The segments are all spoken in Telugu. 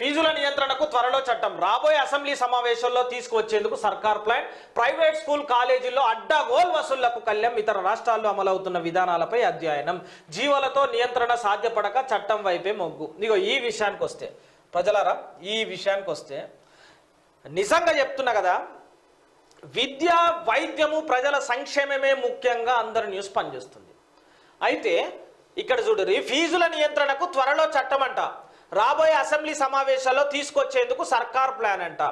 ఫీజుల నియంత్రణకు త్వరలో చట్టం. రాబోయే అసెంబ్లీ సమావేశంలో తీసుకువచ్చేందుకు సర్కార్ ప్లాన్. ప్రైవేట్ స్కూల్ కాలేజీల్లో అడ్డగోల్ వసూళ్ళకు కళ్యం. ఇతర రాష్ట్రాల్లో అమలవుతున్న విధానాలపై అధ్యయనం. జీవోలతో నియంత్రణ సాధ్యపడక చట్టం వైపే మొగ్గు. ఇగో ఈ విషయానికి వస్తే ప్రజలరా ఈ విషయానికి వస్తే నిజంగా చెప్తున్నా కదా విద్య వైద్యము ప్రజల సంక్షేమమే ముఖ్యంగా అందరి న్యూస్ పనిచేస్తుంది. అయితే ఇక్కడ చూడరు ఫీజుల నియంత్రణకు త్వరలో చట్టం అంట. రాబోయే అసెంబ్లీ సమావేశాల్లో తీసుకొచ్చేందుకు సర్కార్ ప్లాన్ అంట.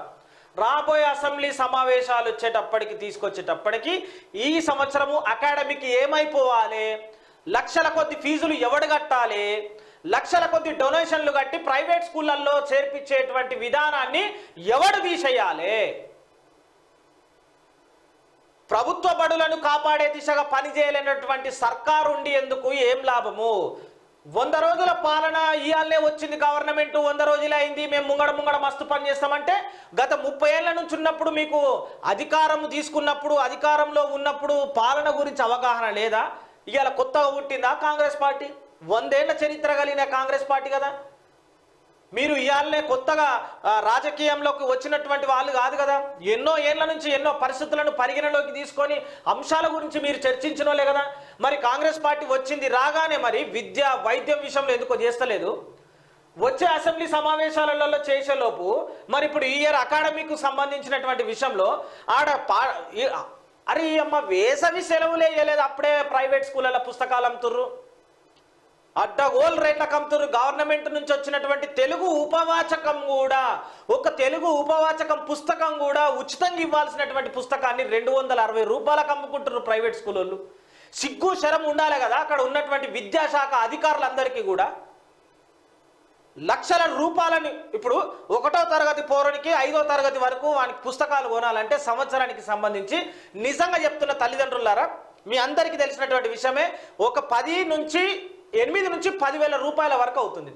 రాబోయే అసెంబ్లీ సమావేశాలు వచ్చేటప్పటికి తీసుకొచ్చేటప్పటికి ఈ సంవత్సరము అకాడమిక్ ఏమైపోవాలి? లక్షల కొద్ది ఫీజులు ఎవడు కట్టాలి? లక్షల కొద్ది డొనేషన్లు కట్టి ప్రైవేట్ స్కూళ్ళల్లో చేర్పించేటువంటి విధానాన్ని ఎవడు తీసేయాలి? ప్రభుత్వ బడులను కాపాడే దిశగా పనిచేయలేనటువంటి సర్కారు ఉండి ఎందుకు? ఏం లాభము? వంద రోజుల పాలన ఇయాలనే వచ్చింది గవర్నమెంట్ వంద రోజులే అయింది మేము ముంగడ ముంగడ మస్తు పని చేస్తామంటే గత ముప్పై ఏళ్ళ నుంచి ఉన్నప్పుడు మీకు అధికారం తీసుకున్నప్పుడు అధికారంలో ఉన్నప్పుడు పాలన గురించి అవగాహన లేదా? ఇవాళ కొత్తగా పుట్టిందా కాంగ్రెస్ పార్టీ? వందేళ్ళ చరిత్ర కలిగిన కాంగ్రెస్ పార్టీ కదా? మీరు ఇవాళనే కొత్తగా రాజకీయంలోకి వచ్చినటువంటి వాళ్ళు కాదు కదా. ఎన్నో ఏళ్ళ నుంచి ఎన్నో పరిస్థితులను పరిగణలోకి తీసుకొని అంశాల గురించి మీరు చర్చించిన కదా. మరి కాంగ్రెస్ పార్టీ వచ్చింది రాగానే మరి విద్య వైద్యం విషయంలో ఎందుకో చేస్తలేదు? వచ్చే అసెంబ్లీ సమావేశాలలో చేసేలోపు మరి ఇప్పుడు ఈ ఇయర్ అకాడమీకి సంబంధించినటువంటి విషయంలో ఆడ పా అరే అమ్మ వేసవి సెలవులే వేయలేదు అప్పుడే ప్రైవేట్ స్కూళ్ళ పుస్తకాలు అమ్ముతుర్రు. అడ్డగోల్ రేట్ల కంతురు గవర్నమెంట్ నుంచి వచ్చినటువంటి తెలుగు ఉపవాచకం కూడా ఒక తెలుగు ఉపవాచకం పుస్తకం కూడా ఉచితంగా ఇవ్వాల్సినటువంటి పుస్తకాన్ని రెండు వందల అరవై రూపాయలకు అమ్ముకుంటున్నారు ప్రైవేట్ స్కూల్ వాళ్ళు సిగ్గు శరం ఉండాలి కదా అక్కడ ఉన్నటువంటి విద్యాశాఖ అధికారులందరికీ కూడా. లక్షల రూపాయలని ఇప్పుడు ఒకటో తరగతి పౌరునికి ఐదో తరగతి వరకు వానికి పుస్తకాలు కొనాలంటే సంవత్సరానికి సంబంధించి నిజంగా చెప్తున్న తల్లిదండ్రులారా మీ అందరికీ తెలిసినటువంటి విషయమే ఒక పది నుంచి ఎనిమిది నుంచి పదివేల రూపాయల వరకు అవుతుంది.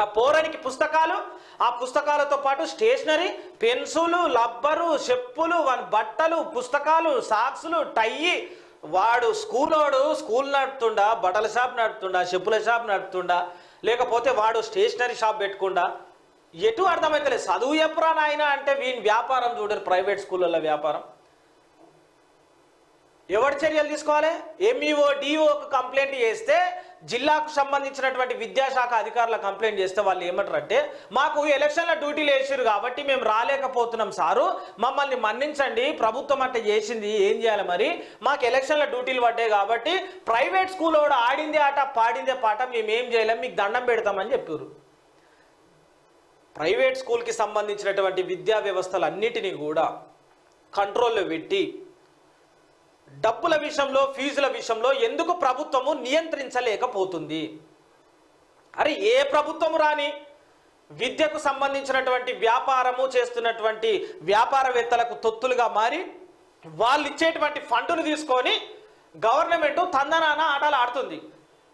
ఆ పోరానికి పుస్తకాలు ఆ పుస్తకాలతో పాటు స్టేషనరీ పెన్సులు లబ్బరు చెప్పులు వాని బట్టలు పుస్తకాలు సాక్సులు టయ్యి. వాడు స్కూలోడు స్కూల్ నడుపుతుండా బట్టల షాప్ నడుపుతుండా చెప్పుల షాప్ నడుపుతుండా లేకపోతే వాడు స్టేషనరీ షాప్ పెట్టుకుండా. ఎటు అర్థమైతలేదు చదువు ఎప్పుడా నాయన అంటే వీని వ్యాపారం చూడరు ప్రైవేట్ స్కూళ్ళల్లో వ్యాపారం. ఎవరి చర్యలు తీసుకోవాలి? ఎంఈఓ డిఓకి కంప్లైంట్ చేస్తే జిల్లాకు సంబంధించినటువంటి విద్యాశాఖ అధికారుల కంప్లైంట్ చేస్తే వాళ్ళు ఏమంటారంటే మాకు ఎలక్షన్ల డ్యూటీలు వేసారు కాబట్టి మేము రాలేకపోతున్నాం సారు. మమ్మల్ని మన్నించండి. ప్రభుత్వం అంటే చేసింది. ఏం చేయాలి మరి? మాకు ఎలక్షన్ల డ్యూటీలు పడ్డాయి కాబట్టి ప్రైవేట్ స్కూల్ కూడా ఆడిందే ఆట పాడిందే పాట. మేము ఏం చేయలేం. మీకు దండం పెడతామని చెప్పారు ప్రైవేట్ స్కూల్కి సంబంధించినటువంటి విద్యా వ్యవస్థలన్నిటినీ కూడా కంట్రోల్లో పెట్టి డబ్బుల విషయంలో ఫీజుల విషయంలో ఎందుకు ప్రభుత్వము నియంత్రించలేకపోతుంది? అరే ఏ ప్రభుత్వము రాని? విద్యకు సంబంధించినటువంటి వ్యాపారము చేస్తున్నటువంటి వ్యాపారవేత్తలకు తొత్తులుగా మారి వాళ్ళు ఇచ్చేటువంటి ఫండును తీసుకొని గవర్నమెంట్ తందనాన ఆటలు ఆడుతుంది.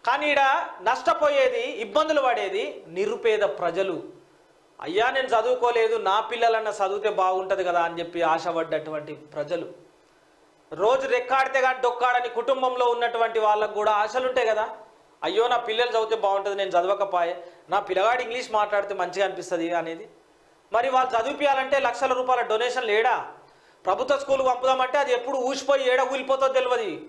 కానీ ఈడ నష్టపోయేది ఇబ్బందులు పడేది నిరుపేద ప్రజలు. అయ్యా నేను చదువుకోలేదు నా పిల్లలన్న చదివితే బాగుంటుంది కదా అని చెప్పి ఆశపడ్డటువంటి ప్రజలు. రోజు రెక్కాడితే కానీ డొక్కాడని కుటుంబంలో ఉన్నటువంటి వాళ్ళకు కూడా ఆశలు ఉంటాయి కదా. అయ్యో నా పిల్లలు చదివితే బాగుంటుంది నేను చదవకపోయే. నా పిల్లగాడు ఇంగ్లీష్ మాట్లాడితే మంచిగా అనిపిస్తుంది అనేది. మరి వాళ్ళు చదివిపించాలంటే లక్షల రూపాయల డొనేషన్ లేడా? ప్రభుత్వ స్కూల్కి పంపుదామంటే అది ఎప్పుడు ఊసిపోయి ఏడ ఊలిపోతో తెలియదు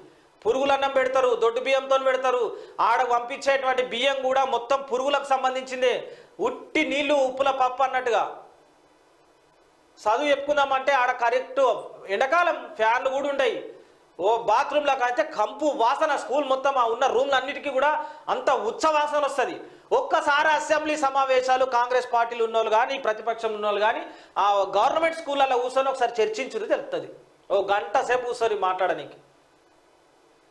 పురుగులన్నం పెడతారు దొడ్డు బియ్యంతో పెడతారు. ఆడ పంపించేటువంటి బియ్యం కూడా మొత్తం పురుగులకు సంబంధించిందే. ఉట్టి నీళ్ళు ఉప్పుల పప్పు అన్నట్టుగా. చదువు చెప్పుకుందామంటే ఆడ కరెక్ట్ ఎండాకాలం ఫ్యాన్లు కూడా ఉండయి. ఓ బాత్రూంలో అయితే కంపు వాసన స్కూల్ మొత్తం ఆ ఉన్న రూమ్లు అన్నిటికీ కూడా అంత ఉచ్చ వాసన వస్తుంది. ఒక్కసారి అసెంబ్లీ సమావేశాలు కాంగ్రెస్ పార్టీలు ఉన్నోళ్ళు కానీ ప్రతిపక్షం ఉన్నోళ్ళు కానీ ఆ గవర్నమెంట్ స్కూళ్ళలో కూర్చొని ఒకసారి చర్చించుడు తెలుస్తుంది ఓ గంట సేపు కూర్చొని మాట్లాడడానికి